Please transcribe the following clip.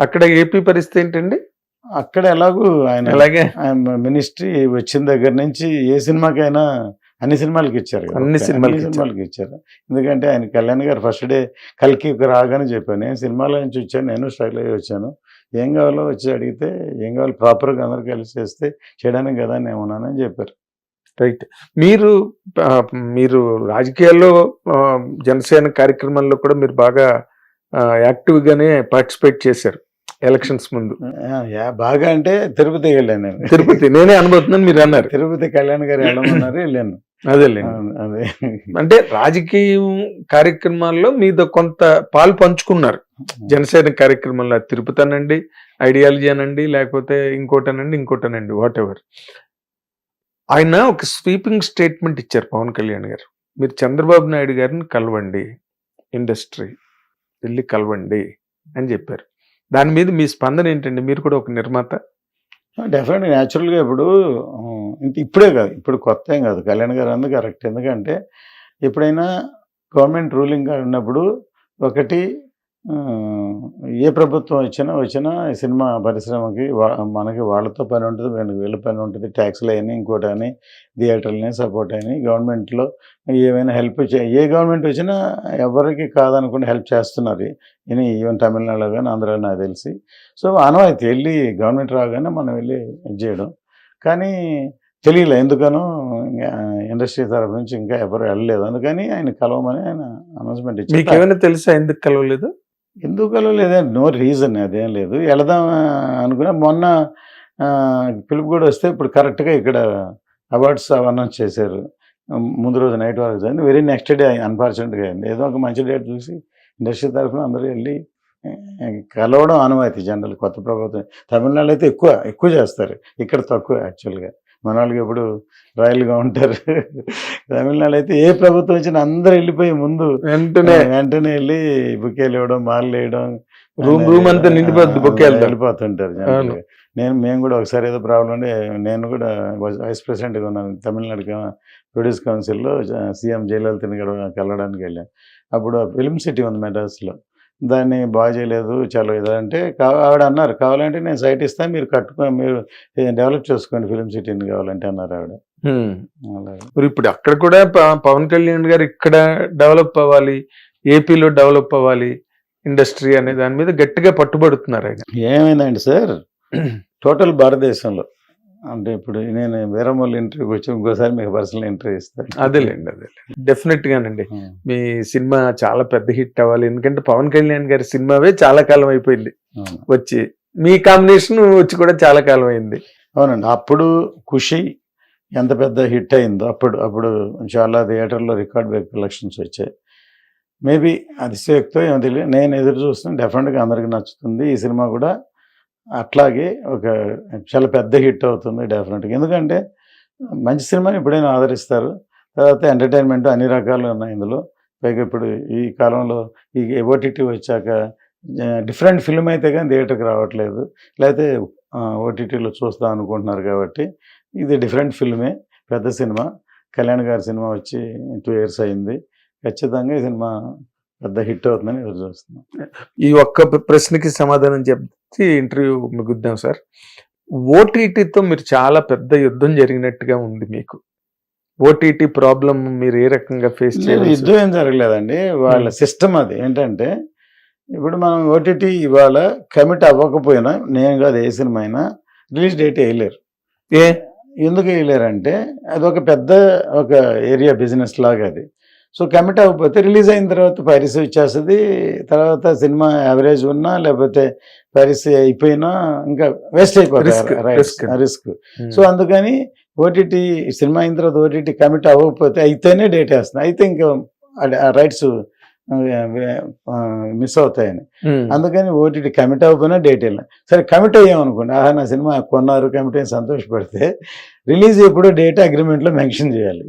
అక్కడ ఏపీ పరిస్థితి ఏంటండి? అక్కడ ఎలాగూ ఆయన అలాగే ఆయన మినిస్ట్రీ వచ్చిన దగ్గర నుంచి ఏ సినిమాకైనా అన్ని సినిమాలకి ఇచ్చారు. అన్ని సినిమాలకి ఇచ్చారు. సినిమాలకి ఇచ్చారు. ఎందుకంటే ఆయన కళ్యాణ్ గారు ఫస్ట్ డే కలికి రాగానే చెప్పాను నేను సినిమాల నుంచి వచ్చాను నేను స్ట్రగుల్ అయ్యి వచ్చాను. ఏం కావాలో వచ్చి అడిగితే ఏం కావాలి ప్రాపర్గా అందరు కలిసి చేస్తే చేయడానికి కదా నేను ఉన్నానని చెప్పారు. రైట్. మీరు మీరు రాజకీయాల్లో జనసేన కార్యక్రమాల్లో కూడా మీరు బాగా యాక్టివ్ గానే పార్టిసిపేట్ చేశారు. ఎలక్షన్స్ ముందు. బాగా అంటే తిరుపతి వెళ్ళాను నేను. తిరుపతి నేనే అనుభవుతున్నాను మీరు అన్నారు. తిరుపతి కళ్యాణ్ గారు వెళ్ళమన్నారు వెళ్ళాను. ఆ, అదే. అంటే రాజకీయం కార్యక్రమాల్లో మీద కొంత పాలు పంచుకున్నారు. జనసేన కార్యక్రమంలో అది తిరుపతి అనండి ఐడియాలజీ అనండి లేకపోతే ఇంకోటనండి ఇంకోటనండి వాట్ ఎవర్ ఆయన ఒక స్వీపింగ్ స్టేట్మెంట్ ఇచ్చారు పవన్ కళ్యాణ్ గారు. మీరు చంద్రబాబు నాయుడు గారిని కలవండి ఇండస్ట్రీ వెళ్ళి కలవండి అని చెప్పారు. దాని మీద మీ స్పందన ఏంటండి? మీరు కూడా ఒక నిర్మాత? డెఫినెట్గా న్యాచురల్గా ఇప్పుడు ఇప్పుడే కాదు. ఇప్పుడు కొత్త ఏం కాదు. కళ్యాణ్ గారు అందుకు కరెక్ట్ ఎందుకంటే ఎప్పుడైనా గవర్నమెంట్ రూలింగ్ ఉన్నప్పుడు ఒకటి ఏ ప్రభుత్వం వచ్చినా వచ్చినా సినిమా పరిశ్రమకి వా- మనకి వాళ్ళతో పని ఉంటుంది రెండు వీళ్ళ పని ఉంటుంది. ట్యాక్స్లు అయినా ఇంకోటి అని థియేటర్లని సపోర్ట్ అయినాయి. గవర్నమెంట్లో ఏమైనా హెల్ప్ ఏ గవర్నమెంట్ వచ్చినా ఎవరికి కాదనుకుంటే హెల్ప్ చేస్తున్నారు. ఇని ఈవెన్ తమిళనాడులో కానీ ఆంధ్రాలో నాకు తెలిసి. సో అనవాయితీ వెళ్ళి గవర్నమెంట్ రాగానే మనం వెళ్ళి ఇది చేయడం. కానీ తెలియలే ఎందుకనో ఇండస్ట్రీ తరఫు నుంచి ఇంకా ఎవరు వెళ్ళలేదు. అందుకని ఆయన కలవమని ఆయన అనౌన్స్మెంట్ మీకు ఇచ్చారు. ఏమైనా తెలుసా? ఎందుకు కలవలేదు? ఎందుకలో లేదా? నో రీజన్ అదేం లేదు. వెళదాం అనుకున్నా మొన్న పిలుపు కూడా వస్తే ఇప్పుడు కరెక్ట్గా ఇక్కడ అవార్డ్స్ అనౌన్స్ చేశారు. ముందు రోజు నైట్ వరకు జరిగింది. వెరీ నెక్స్ట్ డే అన్ఫార్చునేట్గా అయింది. ఏదో ఒక మంచి డేట్ చూసి ఇండస్ట్రీ తరఫున అందరూ వెళ్ళి కలవడం అనుమతి. జనరల్ కొత్త ప్రభుత్వం తమిళనాడు అయితే ఎక్కువ ఎక్కువ చేస్తారు. ఇక్కడ తక్కువ యాక్చువల్గా. మన వాళ్ళకి ఎప్పుడు రాయల్గా ఉంటారు. తమిళనాడు అయితే ఏ ప్రభుత్వం వచ్చినా అందరూ వెళ్ళిపోయి ముందు వెంటనే వెంటనే వెళ్ళి బుకేలు ఇవ్వడం మాలలు వేయడం రూమ్ రూమ్ అంతా నిండిపోద్ది బొకేలతో వెళ్ళిపోతుంటారు. నేను మేము కూడా ఒకసారి ఏదో ప్రాబ్లం ఉంటే నేను కూడా వైస్ ప్రెసిడెంట్గా ఉన్నాను. తమిళనాడు ప్రొడ్యూస్ కౌన్సిల్లో సీఎం జయలలితని కలవడానికి వెళ్ళాను. అప్పుడు ఫిల్మ్ సిటీ ఉంది మెడ్రాస్లో. దాన్ని బాగా చేయలేదు చాలా ఇది అంటే కా- ఆవిడ అన్నారు కావాలంటే నేను సైట్ ఇస్తాను మీరు కట్టుకో మీరు డెవలప్ చేసుకోండి ఫిల్మ్ సిటీని కావాలంటే అన్నారు ఆవిడ. ఇప్పుడు అక్కడ కూడా పవన్ కళ్యాణ్ గారు ఇక్కడ డెవలప్ అవ్వాలి ఏపీలో డెవలప్ అవ్వాలి ఇండస్ట్రీ అనే దాని మీద గట్టిగా పట్టుబడుతున్నారు ఆయన. ఏమైందండి సార్? టోటల్ భారతదేశంలో అంటే ఇప్పుడు నేను వీరమల్లి ఇంటర్వ్యూకి వచ్చి ఇంకోసారి మీకు పర్సనల్ ఇంటర్వ్యూ ఇస్తాను. అదేలేండి అదేలేండి. డెఫినెట్ గానండి. మీ సినిమా చాలా పెద్ద హిట్ అవ్వాలి. ఎందుకంటే పవన్ కళ్యాణ్ గారి సినిమావే చాలా కాలం అయిపోయింది. వచ్చి మీ కాంబినేషన్ వచ్చి కూడా చాలా కాలం అయింది. అవునండి. అప్పుడు ఖుషి ఎంత పెద్ద హిట్ అయిందో అప్పుడు అప్పుడు చాలా థియేటర్లో రికార్డ్ బ్రేక్ కలెక్షన్స్ వచ్చాయి. మేబీ అతిశయోక్తో ఏమో తెలియదు. నేను ఎదురు చూస్తున్నా డెఫినెట్గా అందరికి నచ్చుతుంది. ఈ సినిమా కూడా అట్లాగే ఒక చాలా పెద్ద హిట్ అవుతుంది డెఫినెట్గా. ఎందుకంటే మంచి సినిమాని ఎప్పుడైనా ఆదరిస్తారు. తర్వాత ఎంటర్టైన్మెంట్ అన్ని రకాలు ఉన్నాయి ఇందులో. పైగా ఇప్పుడు ఈ కాలంలో ఈ ఓటీటీ వచ్చాక డిఫరెంట్ ఫిల్మ్ అయితే కానీ థియేటర్కి రావట్లేదు. లేకపోతే ఓటీటీలో చూస్తాం అనుకుంటున్నారు కాబట్టి ఇది డిఫరెంట్ ఫిల్మే పెద్ద సినిమా. కళ్యాణ్ గారి సినిమా వచ్చి టూ ఇయర్స్ అయింది. ఖచ్చితంగా ఈ సినిమా పెద్ద హిట్ అవుతుందని ఎదురు చూస్తున్నాం. ఈ ఒక్క ప్ర- ప్రశ్నకి సమాధానం చెప్పి ఇంటర్వ్యూ ముగిద్దాం సార్. ఓటీటీతో మీరు చాలా పెద్ద యుద్ధం జరిగినట్టుగా ఉంది మీకు. ఓటీటీ ప్రాబ్లం మీరు ఏ రకంగా ఫేస్ చేయాలి యుద్ధం ఏం జరగలేదండి. వాళ్ళ సిస్టమ్ అది ఏంటంటే ఇప్పుడు మనం ఓటీటీ ఇవాళ కమిట్ అవ్వకపోయినా నేను కాదు ఏ సినిమా అయినా రిలీజ్ డేట్ వేయలేరు. ఏ? ఎందుకు వేయలేరంటే అది ఒక పెద్ద ఒక ఏరియా బిజినెస్ లాగా అది. సో కమిట్ అవ్వకపోతే రిలీజ్ అయిన తర్వాత పైరసీ వచ్చేస్తుంది. తర్వాత సినిమా యావరేజ్ ఉన్నా లేకపోతే పైరసీ అయిపోయినా ఇంకా వేస్ట్ అయిపోతుంది. రిస్క్ సో అందుకని ఓటీటీ సినిమా అయిన తర్వాత ఓటీటీ కమిట్ అవ్వకపోతే అయితేనే డేట్ వేస్తుంది అయితే ఇంకా రైట్స్ మిస్ అవుతాయని. ఉమ్. అందుకని ఓటీటీ కమిట్ అవ్వకపోయినా డేట్ వెళ్ళిన సరే కమిట్ అయ్యామనుకోండి ఆహా నా సినిమా కొన్నారు కమిట్ అయ్యి సంతోషపడితే రిలీజ్ ఎప్పుడో డేట్ అగ్రిమెంట్లో మెన్షన్ చేయాలి.